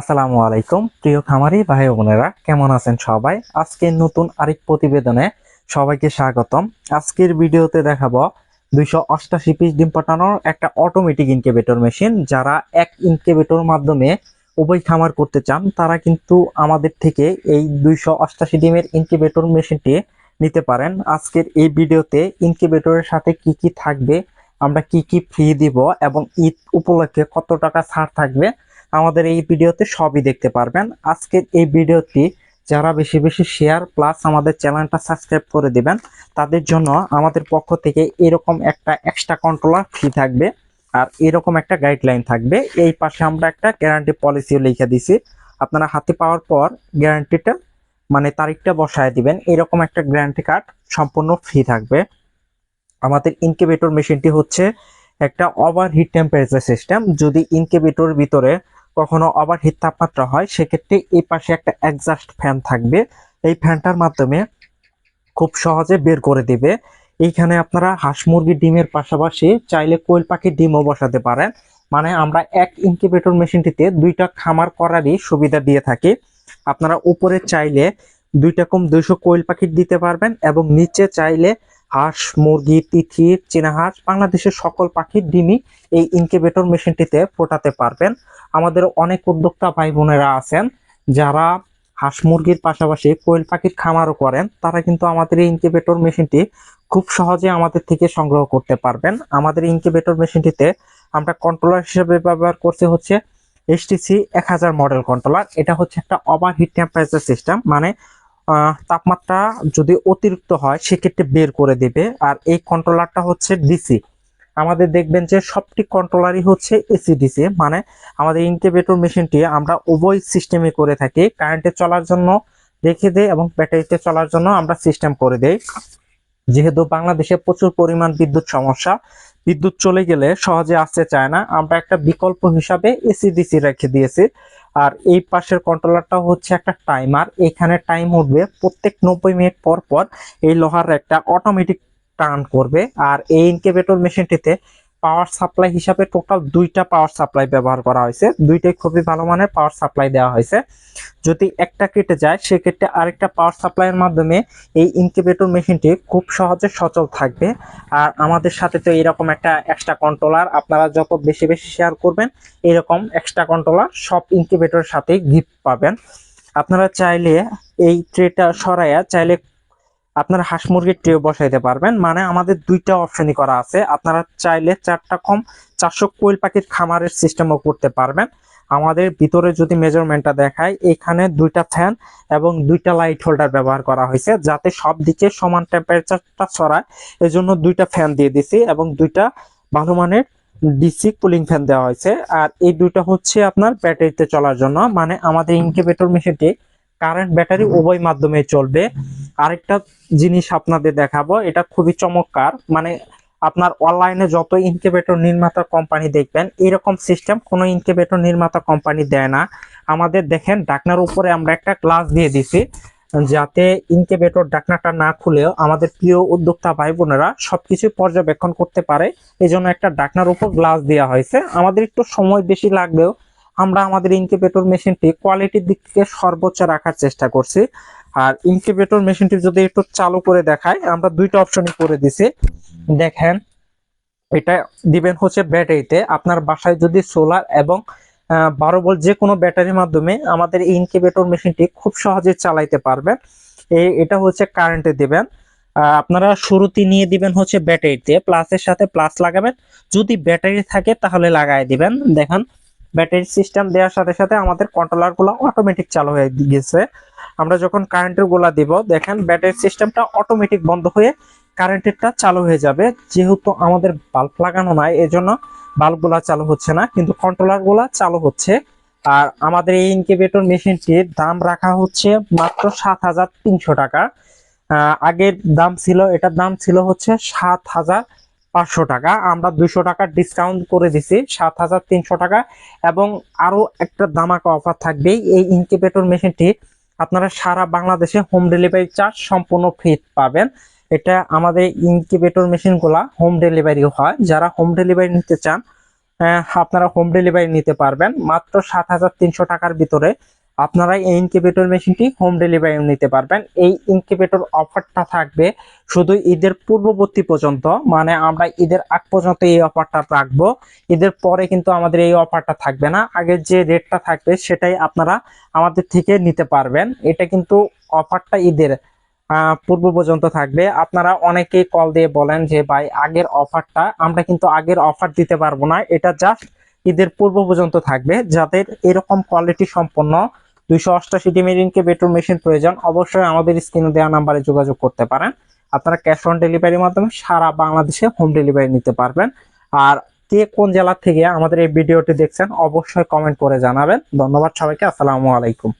আসসালামু আলাইকুম, প্রিয় খামারি ভাই বোনেরা, কেমন আছেন সবাই? আজকের নতুন আরেক প্রতিবেদনে সবাইকে স্বাগতম। আজকের ভিডিওতে দেখাবো দুইশো অষ্টাশি পিস ডিম পাঠানোর একটা অটোমেটিক ইনকিউবেটর মেশিন যারা এক ইনকিউবেটর মাধ্যমে উভয় খামার করতে চান, তারা কিন্তু আমাদের থেকে এই দুইশো অষ্টাশি ডিমের ইনকিউবেটর মেশিনটি নিতে পারেন। আজকের এই ভিডিওতে ইনকিউবেটরের সাথে কি কি থাকবে, আমরা কি কি ফ্রি দিব এবং ঈদ উপলক্ষে কত টাকা ছাড় থাকবে আমাদের এই ভিডিওতে সবই দেখতে পারবেন। আজকের এই ভিডিওটি যারা বেশি বেশি শেয়ার প্লাস আমাদের চ্যানেলটা সাবস্ক্রাইব করে দিবেন, তাদের জন্য আমাদের পক্ষ থেকে এরকম একটা এক্সট্রা কন্ট্রোলার ফ্রি থাকবে আর এরকম একটা গাইডলাইন থাকবে। এই পাশে আমরা একটা গ্যারান্টি পলিসিও লিখে দিছি। আপনারা হাতে পাওয়ার পর গ্যারান্টিটা মানে তারিখটা বসায় দিবেন। এরকম একটা গ্যারান্টি কার্ড সম্পূর্ণ ফ্রি থাকবে। আমাদের ইনকিউবেটর মেশিনটি হচ্ছে একটা ওভারহিট টেম্পারেচার সিস্টেম যদি ইনকিউবেটর ভিতরে কখনো ওভারহিট তাপমাত্রা হয়, সেক্ষেত্রে এই পাশে একটা অ্যাডজাস্ট ফ্যান থাকবে। এই ফ্যানটার মাধ্যমে খুব সহজে বের করে দিবে। এইখানে আপনারা হাঁস মুরগির ডিমের পাশাপাশি চাইলে কোয়েল পাখির ডিমও বসাতে পারেন। মানে আমরা এক ইনকিউবেটর মেশিনটিতে দুইটা খামার করারই সুবিধা দিয়ে থাকি। আপনারা উপরে চাইলে দুইটা কম দুইশো কোয়েল পাখির দিতে পারবেন এবং নিচে চাইলে হাঁস, মুরগি, তিথি চীনা হাঁস বাংলাদেশের সকল পাখির ডিমই এই ইনকিউবেটর মেশিনটিতে ফোটাতে পারবেন। আমাদের অনেক উদ্যোক্তা ভাই বোনেরা আছেন, যারা হাঁস, মুরগির পাশাপাশি কোয়েল পাখির খামারও করেন, তারা কিন্তু আমাদের এই ইনকিউবেটর মেশিনটি খুব সহজে আমাদের থেকে সংগ্রহ করতে পারবেন। আমাদের ইনকিউবেটর মেশিনটিতে আমরা কন্ট্রোলার হিসেবে ব্যবহার করতে হচ্ছে এসটিসি এক হাজার মডেল কন্ট্রোলার এটা হচ্ছে একটা ওভার হিট টেম্পারেচার সিস্টেম মানে তাপমাত্রা যদি অতিরিক্ত হয়, সেক্ষেত্রে বের করে দেবে। আর এই কন্ট্রোলারটা হচ্ছে ডিসি আমাদের দেখবেন যে সবটি কন্ট্রোলারই হচ্ছে এসি ডিসি মানে আমাদের ইনকিউবেটর মেশিনটি আমরা উভয় সিস্টেমে করে থাকি। কারেন্টে চলার জন্য রেখে দেয় এবং ব্যাটারিতে চলার জন্য আমরা সিস্টেম করে দেই। যেহেতু বাংলাদেশে প্রচুর পরিমাণ বিদ্যুৎ সমস্যা বিদ্যুৎ চলে গেলে সহজে আসতে চায় না। আমরা একটা বিকল্প হিসাবে এসি ডিসি রেখে দিয়েছি। আর এই পাশের কন্ট্রোলারটা হচ্ছে একটা টাইমার এখানে টাইম উঠবে প্রত্যেক নব্বই মিনিট পর পর এই লোহার একটা অটোমেটিক টার্ন করবে। আর এই ইনকেবেটর মেশিনটিতে পাওয়ার সাপ্লাই হিসাবে টোটাল দুইটা পাওয়ার সাপ্লাই ব্যবহার করা হয়েছে। দুইটাই খুবই ভালো মানের পাওয়ার সাপ্লাই দেওয়া হয়েছে। যদি একটা কেটে যায়, সেক্ষেত্রে আরেকটা পাওয়ার সাপ্লাইয়ের মাধ্যমে এই ইনকিউবেটর মেশিনটি খুব সহজে সচল থাকবে। আর আমাদের সাথে তো এরকম একটা এক্সট্রা কন্ট্রোলার আপনারা যত বেশি বেশি শেয়ার করবেন, এরকম এক্সট্রা কন্ট্রোলার সব ইনকিউবেটরের সাথেই গিফট পাবেন। আপনারা চাইলে এই ট্রেটা সরাইয়া, চাইলে আপনারা হাঁস মুরগির ট্রে বসাইতে পারবেন। মানে আমাদের দুইটা অপশনই করা আছে। আপনারা চাইলে চারটা কম চারশো কোয়েল পাখির খামারের সিস্টেমও করতে পারবেন। আমাদের ভিতরে যদি মেজারমেন্টটা দেখায় এখানে দুইটা ফ্যান এবং দুইটা লাইট হোল্ডার ব্যবহার করা হয়েছে যাতে সব দিকে সমান টেম্পারেচারটা ছড়ায়। এজন্য দুইটা ফ্যান দিয়ে দিছি এবং দুইটা ভালো মানের ডিসি কুলিং ফ্যান দেওয়া হয়েছে। আর এই দুইটা হচ্ছে আপনার ব্যাটারিতে চলার জন্য। মানে আমাদের ইনকিউবেটর মেশিনটি কারেন্ট ব্যাটারি উভয় মাধ্যমে চলবে। আরেকটা জিনিস আপনাদের দেখাবো, এটা খুবই চমৎকার। মানে আপনার অনলাইনে যত ইনকিউবেটর নির্মাতা কোম্পানি দেখবেন, এরকম সিস্টেম কোনো ইনকিউবেটর নির্মাতা কোম্পানি দেয় না। আমাদের দেখেন, ডাকনার উপরে আমরা একটা গ্লাস দিয়ে দিছি, যাতে ইনকিউবেটর ডাকনাটা না খুলেও আমাদের প্রিয় উদ্যোক্তা ভাই বোনেরা সবকিছু পর্যবেক্ষণ করতে পারে। এই জন্য একটা ডাকনার উপর গ্লাস দেওয়া হয়েছে। আমাদের একটু সময় বেশি লাগলেও আমরা আমাদের ইনকিউবেটর মেশিনটি কোয়ালিটির দিক থেকে সর্বোচ্চ রাখার চেষ্টা করছি। আর ইনকিউবেটর মেশিনটি যদি একটু চালু করে দেখায় আমরা দুইটা অপশনই করে দিছি। দেখেন, এটা দিবেন হচ্ছে ব্যাটারিতে। আপনার বাসায় যদি সোলার এবং বারো ভোল্ট যে কোনো ব্যাটারির মাধ্যমে আমাদের ইনকিউবেটর মেশিনটি খুব সহজে চালাইতে পারবেন। এটা হচ্ছে কারেন্টে দিবেন। আপনারা শুরুতে নিয়ে দিবেন হচ্ছে ব্যাটারিতে। প্লাসের সাথে প্লাস লাগাবেন। যদি ব্যাটারি থাকে তাহলে লাগাই দিবেন। দেখেন ব্যাটারি সিস্টেম দেওয়ার সাথে সাথে আমাদের কন্ট্রোলারগুলো অটোমেটিক চালু হয়ে গেছে। আমরা যখন কারেন্টের গোলা দিব, দেখেন ব্যাটারি সিস্টেমটা অটোমেটিক বন্ধ হয়ে কারেন্টেরটা চালু হয়ে যাবে। যেহেতু আমাদের বাল্ব লাগানো নাই, এজন্য বাল্বগুলা চালু হচ্ছে না, কিন্তু কন্ট্রোলারগুলা চালু হচ্ছে। আর আমাদের এই ইনকিউবেটর মেশিনটির দাম রাখা হচ্ছে মাত্র সাত হাজার তিনশো টাকা। আগের দাম ছিল, এটার দাম ছিল হচ্ছে সাত হাজার পাঁচশো টাকা। আমরা দুইশো টাকা ডিসকাউন্ট করে দিছি, সাত হাজার তিনশো টাকা। এবং আরও একটা দামাকা অফার থাকবে এই ইনকিউবেটর মেশিনটি আপনারা সারা বাংলাদেশে হোম ডেলিভারি চার্জ সম্পূর্ণ ফ্রি পাবেন। এটা আমাদের ইনকিউবেটর মেশিনগুলা হোম ডেলিভারি হয়। যারা হোম ডেলিভারি নিতে চান আপনারা হোম ডেলিভারি নিতে পারবেন। মাত্র সাত হাজার তিনশো টাকার ভিতরে আপনারা এই ইনকিউবেটর মেশিনটি হোম ডেলিভারি নিতে পারবেন। এই ইনকিউবেটর অফারটা থাকবে শুধু ঈদের পূর্ববর্তী পর্যন্ত মানে আমরা ঈদের আগ পর্যন্ত এই অফারটা রাখব। ঈদের পরে কিন্তু আমাদের এই অফারটা থাকবে না। আগের যে রেটটা থাকবে সেটাই আপনারা আমাদের থেকে নিতে পারবেন। এটা কিন্তু অফারটা ঈদের পূর্ব পর্যন্ত থাকবে। আপনারা অনেকেই কল দিয়ে বলেন যে, ভাই, আগের অফারটা আমরা কিন্তু আগের অফার দিতে পারব না। এটা জাস্ট ঈদের পূর্ব পর্যন্ত থাকবে। যাদের এরকম কোয়ালিটি সম্পন্ন দুইশো অষ্টাশিটি মেরিনকে পেট্রোল মেশিন প্রয়োজন, অবশ্যই আমাদের স্ক্রিনে দেওয়া নাম্বারে যোগাযোগ করতে পারেন। আপনারা ক্যাশ অন ডেলিভারির মাধ্যমে সারা বাংলাদেশে হোম ডেলিভারি নিতে পারবেন। আর কে কোন জেলা থেকে আমাদের এই ভিডিওটি দেখছেন, অবশ্যই কমেন্ট করে জানাবেন। ধন্যবাদ সবাইকে, আসসালামু আলাইকুম।